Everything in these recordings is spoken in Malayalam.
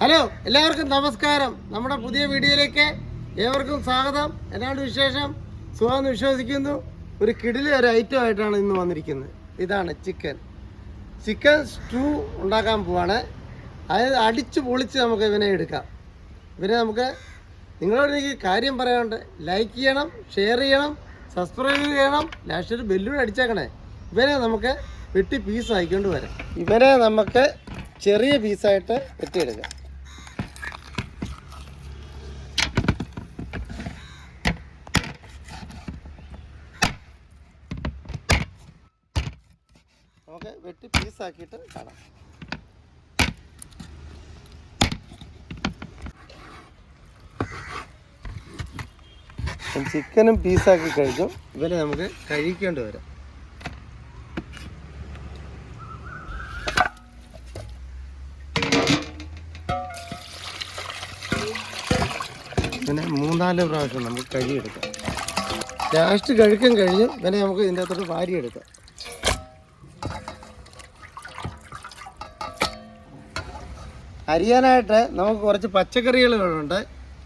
ഹലോ എല്ലാവർക്കും നമസ്കാരം. നമ്മുടെ പുതിയ വീഡിയോയിലേക്ക് ഏവർക്കും സ്വാഗതം. എന്നാണ് വിശേഷം? സുഖമെന്ന് വിശ്വസിക്കുന്നു. ഒരു കിടിലെ ഒരു ഐറ്റം ആയിട്ടാണ് ഇന്ന് വന്നിരിക്കുന്നത്. ഇതാണ് ചിക്കൻ ചിക്കൻ സ്റ്റൂ ഉണ്ടാക്കാൻ പോവാണ്. അതായത് അടിച്ച് പൊളിച്ച് നമുക്ക് ഇവനെ എടുക്കാം. ഇവനെ നമുക്ക് നിങ്ങളോട് എനിക്ക് കാര്യം പറയാനുണ്ട്. ലൈക്ക് ചെയ്യണം ഷെയർ ചെയ്യണം സബ്സ്ക്രൈബ് ചെയ്യണം. ലാസ്റ്റ് ഒരു ബെല്ലൂടെ അടിച്ചേക്കണേ. ഇവനെ നമുക്ക് വെട്ടി പീസ് ആയിക്കൊണ്ട് വരാം. ഇവനെ നമുക്ക് ചെറിയ പീസായിട്ട് വെട്ടിയെടുക്കാം നമുക്ക് വെട്ടി പീസാക്കിയിട്ട് കാണാം. ചിക്കനും പീസാക്കി കഴിഞ്ഞു. ഇവനെ നമുക്ക് കഴിക്കേണ്ടി വരാം. ഇങ്ങനെ മൂന്നാൽ പ്രാവശ്യം നമുക്ക് കഴുകിയെടുക്കാം. ലാസ്റ്റ് കഴുക്കം കഴിഞ്ഞ് ഇവനെ നമുക്ക് ഇതിന്റെ അകത്തോട്ട് വാരിയെടുക്കാം. അരിയാനായിട്ട് നമുക്ക് കുറച്ച് പച്ചക്കറികളുണ്ട്.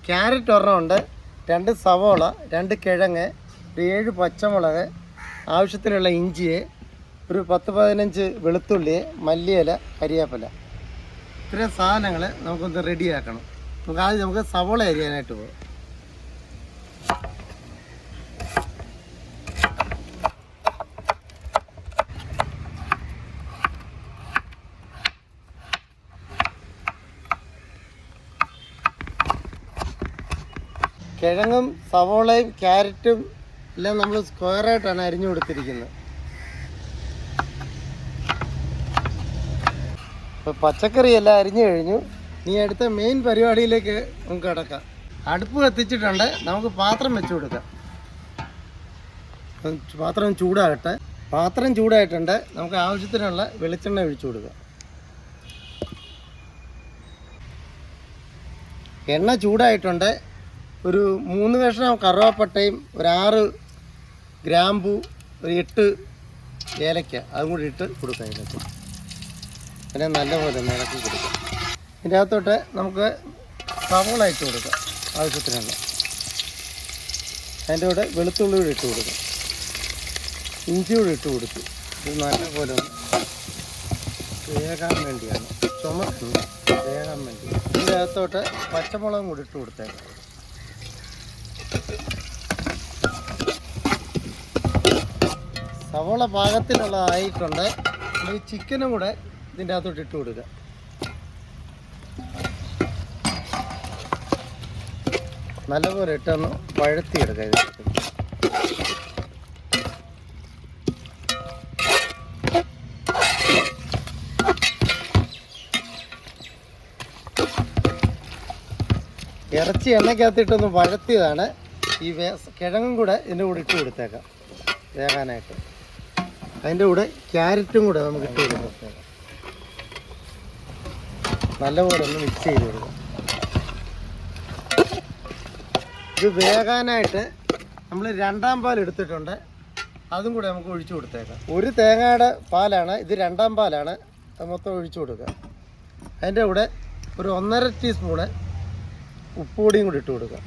ക്യാരറ്റ് ഒരെണ്ണമുണ്ട് രണ്ട് സവോള രണ്ട് കിഴങ്ങ് ഒരു ഏഴ് പച്ചമുളക് ആവശ്യത്തിനുള്ള ഇഞ്ചി ഒരു പത്ത് പതിനഞ്ച് വെളുത്തുള്ളി മല്ലിയില കരിയാപ്പില. ഇത്രയും സാധനങ്ങൾ നമുക്കൊന്ന് റെഡിയാക്കണം നമുക്ക് ആദ്യം നമുക്ക് സവോള അരിയാനായിട്ട് പോകും കിഴങ്ങും സവോളയും ക്യാരറ്റും എല്ലാം നമ്മൾ സ്ക്വയറായിട്ടാണ് അരിഞ്ഞു കൊടുത്തിരിക്കുന്നത്. പച്ചക്കറി എല്ലാം അരിഞ്ഞു കഴിഞ്ഞു. നീ അടുത്ത മെയിൻ പരിപാടിയിലേക്ക് നമുക്ക് കിടക്കാം. അടുപ്പ് കത്തിച്ചിട്ടുണ്ട്. നമുക്ക് പാത്രം വെച്ച് കൊടുക്കാം. പാത്രം ചൂടാകട്ടെ. പാത്രം ചൂടായിട്ടുണ്ട്. നമുക്ക് ആവശ്യത്തിനുള്ള വെളിച്ചെണ്ണ ഒഴിച്ചു കൊടുക്കാം. എണ്ണ ചൂടായിട്ടുണ്ട്. ഒരു മൂന്ന് കഷ്ണം കറുവാപ്പട്ടയും ഒരു ആറ് ഗ്രാമ്പു ഒരു എട്ട് ഏലക്ക അതും കൂടി ഇട്ട് കൊടുക്കാം ഇതിനകത്ത്. പിന്നെ നല്ലപോലെ നിലയ്ക്ക് കൊടുക്കാം. ഇതിന്റെ അകത്തോട്ട് നമുക്ക് സവോള കൊടുക്കാം ആവശ്യത്തിനുള്ള. അതിന്റെ കൂടെ വെളുത്തുള്ളി കൂടി ഇട്ട് കൊടുക്കാം. ഇഞ്ചി കൂടി ഇട്ട് കൊടുത്തു. ഇത് നല്ലപോലെ വേകാൻ വേണ്ടിയാണ്. ചുമക്കുന്നു വേകാൻ വേണ്ടി ഇതിന്റെ അകത്തോട്ട് പച്ചമുളകും കൂടി ഇട്ട് കൊടുത്തേക്കാം. സവോള പാകത്തിനുള്ളതായിട്ടുണ്ട് ഈ ചിക്കനും കൂടെ ഇതിന്റെ അകത്തോട്ട് ഇട്ട് കൊടുക്കുക. നല്ലപോലെ ഇട്ടൊന്ന് എടുക്കുക ഇതിനകത്ത് ഇറച്ചി എണ്ണയ്ക്കകത്തിട്ടൊന്ന് വഴത്തിയതാണ്. ഈ കിഴങ്ങും കൂടെ ഇതിന്റെ കൂടെ ഇട്ട് കൊടുത്തേക്കാം. വേകാനായിട്ട്. അതിന്റെ കൂടെ ക്യാരറ്റും കൂടെ നമുക്ക് ഇട്ട് കൊടുക്കും. നല്ലപോലെ ഒന്ന് മിക്സ് ചെയ്ത് കൊടുക്കാം. ഇത് വേകാനായിട്ട് നമ്മൾ രണ്ടാം പാൽ എടുത്തിട്ടുണ്ട്. അതും കൂടെ നമുക്ക് ഒഴിച്ചു കൊടുത്തേക്കാം. ഒരു തേങ്ങയുടെ പാലാണ് ഇത് രണ്ടാം പാലാണ് മൊത്തം ഒഴിച്ചു കൊടുക്കുക. അതിന്റെ കൂടെ ഒരു ഒന്നര ടീസ്പൂണ് ഉപ്പുപൊടിയും കൂടി ഇട്ട് കൊടുക്കുക.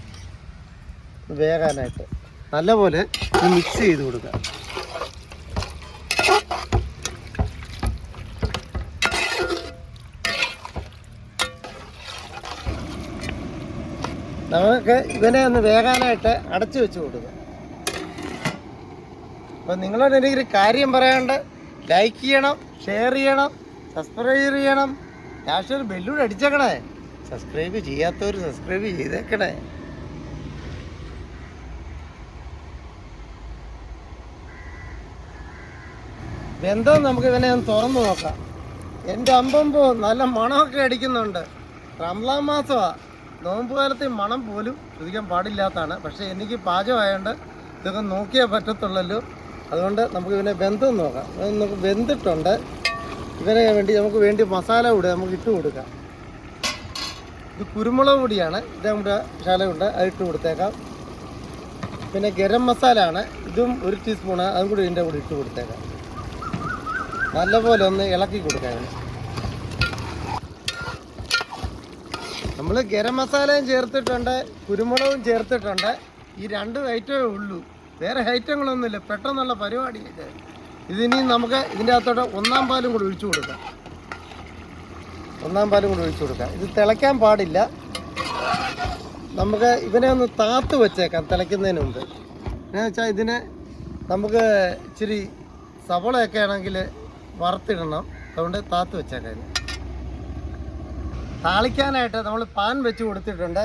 വേകാനായിട്ട്. നല്ലപോലെ മിക്സ് ചെയ്ത് കൊടുക്കുക. നമുക്ക് ഇവനെ ഒന്ന് വേകാനായിട്ട് അടച്ചു വെച്ച് കൊടുക്കുക അപ്പം നിങ്ങളോട് എനിക്കൊരു കാര്യം പറയാണ്ട് ലൈക്ക് ചെയ്യണം ഷെയർ ചെയ്യണം സബ്സ്ക്രൈബ് ചെയ്യണം. ലാസ്റ്റ് ഒരു ബെല്ലൂടെ അടിച്ചേക്കണേ. സബ്സ്ക്രൈബ് ചെയ്യാത്തവർ സബ്സ്ക്രൈബ് ചെയ്തേക്കണേ. ബന്ധം നമുക്ക് ഇവനെ ഒന്ന് തുറന്നു നോക്കാം. എന്റെ അമ്പമ്പോ നല്ല മണമൊക്കെ അടിക്കുന്നുണ്ട്. റംലാൻ മാസമാണ് നോമ്പ് കാലത്ത് മണം പോലും ശ്രദ്ധിക്കാൻ പാടില്ലാത്തതാണ്. പക്ഷേ എനിക്ക് പാചകമായതുകൊണ്ട് ഇതൊക്കെ നോക്കിയേ പറ്റത്തുള്ളല്ലോ. അതുകൊണ്ട് നമുക്ക് ഇവനെ ബന്ധം നോക്കാം. നമുക്ക് വെന്തിട്ടുണ്ട്. ഇവനെ വേണ്ടി നമുക്ക് വേണ്ടി മസാല കൂടെ നമുക്ക് ഇട്ട് കൊടുക്കാം. ഇത് കുരുമുളക് പൊടിയാണ്. ഇത് നമ്മുടെ ശാലയുണ്ട് അത് ഇട്ട് കൊടുത്തേക്കാം. പിന്നെ ഗരം മസാല ആണ് ഇതും ഒരു ടീസ്പൂണ്. അതും കൂടി ഇതിന്റെ കൂടെ ഇട്ട് കൊടുത്തേക്കാം. നല്ലപോലെ ഒന്ന് ഇളക്കി കൊടുക്കാം നമ്മൾ ഗരം മസാലയും ചേർത്തിട്ടുണ്ട് കുരുമുളകും ചേർത്തിട്ടുണ്ട്. ഈ രണ്ട് ഐറ്റമേ ഉള്ളൂ. വേറെ ഐറ്റങ്ങളൊന്നുമില്ല പെട്ടെന്നുള്ള പരിപാടി ഇത്. ഇതിനി നമുക്ക് ഇതിന്റെ അകത്തോട്ട് ഒന്നാം പാലും കൂടി ഒഴിച്ചു കൊടുക്കാം. ഒന്നാം പാലും കൂടി ഒഴിച്ചു കൊടുക്കാം. ഇത് തിളയ്ക്കാൻ പാടില്ല. നമുക്ക് ഇവനെ ഒന്ന് താത്ത് വെച്ചേക്കാം തിളയ്ക്കുന്നതിന് മുമ്പ്. എന്നാ വെച്ചാൽ ഇതിന് നമുക്ക് ഇച്ചിരി സവളയൊക്കെ ആണെങ്കിൽ വറുത്തിടണം. അതുകൊണ്ട് താത്ത് വെച്ചേക്കാം താളിക്കാനായിട്ട് നമ്മൾ പാൻ വെച്ച് കൊടുത്തിട്ടുണ്ട്.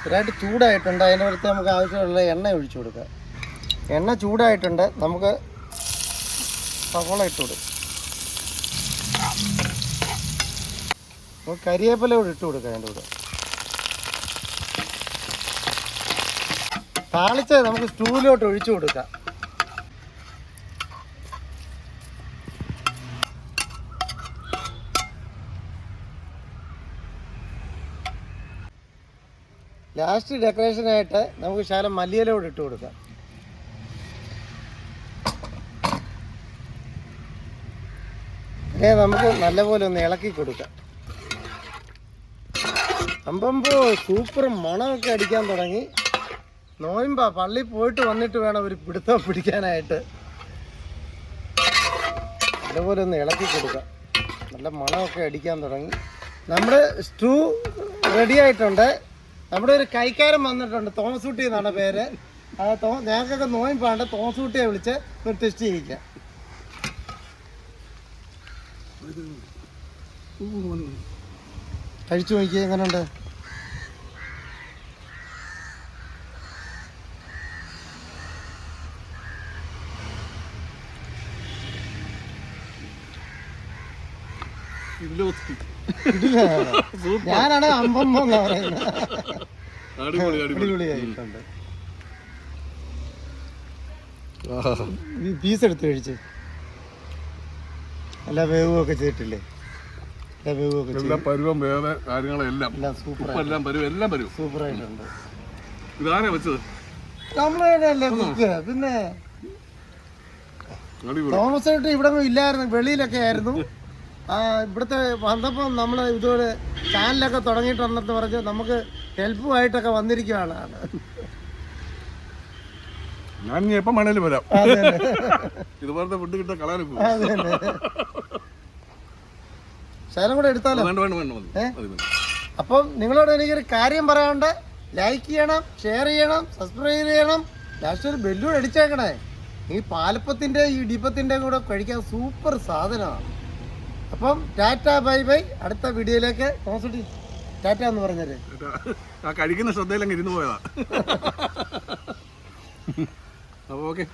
സ്ഥിരമായിട്ട് ചൂടായിട്ടുണ്ട്. അതിന്റെ പുറത്ത് നമുക്ക് ആവശ്യമുള്ള എണ്ണ ഒഴിച്ചു കൊടുക്കുക എണ്ണ ചൂടായിട്ടുണ്ട്. നമുക്ക് സവോള ഇട്ട് കൊടുക്കും. നമുക്ക് കരിവേപ്പില കൂടെ ഇട്ട് കൊടുക്കുക അതിന്റെ കൂടെ. താളിച്ച് നമുക്ക് സ്റ്റൂവിലോട്ട് ഒഴിച്ചു കൊടുക്കാം. ലാസ്റ്റ് ഡെക്കറേഷനായിട്ട് നമുക്ക് ശകലം മല്ലിയില കൂടെ ഇട്ട് കൊടുക്കാം. പിന്നെ നമുക്ക് നല്ലപോലെ ഒന്ന് ഇളക്കി കൊടുക്കാം. അമ്പമ്പോ സൂപ്പർ മണമൊക്കെ അടിക്കാൻ തുടങ്ങി. നോയമ്പാ പള്ളി പോയിട്ട് വന്നിട്ട് വേണം ഒരു പിടുത്തം പിടിക്കാനായിട്ട്. നല്ലപോലെ ഒന്ന് ഇളക്കി കൊടുക്കാം. നല്ല മണമൊക്കെ അടിക്കാൻ തുടങ്ങി. നമ്മുടെ സ്റ്റൂ റെഡി ആയിട്ടുണ്ട്. നമ്മുടെ ഒരു കൈക്കാരൻ വന്നിട്ടുണ്ട് തോമസൂട്ടി എന്നാണ് പേര്. ആ തോ ഞങ്ങൾക്കൊക്കെ നോയമ്പാണ്ട് പാണ്ട് തോമസൂട്ടിയെ വിളിച്ച് ചെയ്യിക്കാം. കഴിച്ചു നോക്കിയേ എങ്ങനെയുണ്ട്? ഞാനാണ് അടിപൊളി അടിപൊളിയായിട്ടുണ്ട് പീസ് എടുത്ത് കഴിച്ച്. എല്ലാ വേവുമൊക്കെ ചെയ്തിട്ടില്ലേ? എല്ലാ വേവും ഒക്കെ എല്ലാം പരുവം വേവ് കാര്യങ്ങളെല്ലാം എല്ലാം. സൂപ്പർ എല്ലാം പരുവം എല്ലാം പരുവം. സൂപ്പർ ആയിട്ടുണ്ട്. ഇതാരാ വെച്ചത്? കുക്ക് പിന്നെ തോമസ് ഇവിടെ ഇല്ലായിരുന്നു വെളിയിലൊക്കെ ആയിരുന്നു. ഇവിടുത്തെ വന്നപ്പോൾ നമ്മൾ ഇതുപോലെ ചാനലൊക്കെ തുടങ്ങിയിട്ടുണ്ടെന്ന് പറഞ്ഞ് നമുക്ക് ഹെൽപ്പുമായിട്ടൊക്കെ വന്നിരിക്കുകയാണ്. ഞാൻ ഇനി എപ്പം വേണേലും വരാം. ഇതുപോലത്തെ ഫുഡ് കിട്ടാൻ കളയാൻ ശകലം കൂടെ എടുത്താലോ? അപ്പം നിങ്ങളോട് എനിക്കൊരു കാര്യം പറയാനുണ്ട്. ലൈക്ക് ചെയ്യണം ഷെയർ ചെയ്യണം സബ്സ്ക്രൈബ് ചെയ്യണം. ലാസ്റ്റ് ഒരു ബെല്ലൂടെ അടിച്ചേക്കണേ. ഈ പാലപ്പത്തിന്റെ ഈ ഇടിപ്പത്തിന്റെ കൂടെ കഴിക്കാൻ സൂപ്പർ സാധനമാണ്. അപ്പം ടാറ്റ ബൈ ബൈ. അടുത്ത വീഡിയോയിലേക്ക് തോമസുട്ടി ടാറ്റ എന്ന് പറഞ്ഞത് ആ കഴിക്കുന്ന ശ്രദ്ധയിലങ്ങ് ഇരുന്ന് പോയതാ. അപ്പോൾ ഓക്കെ.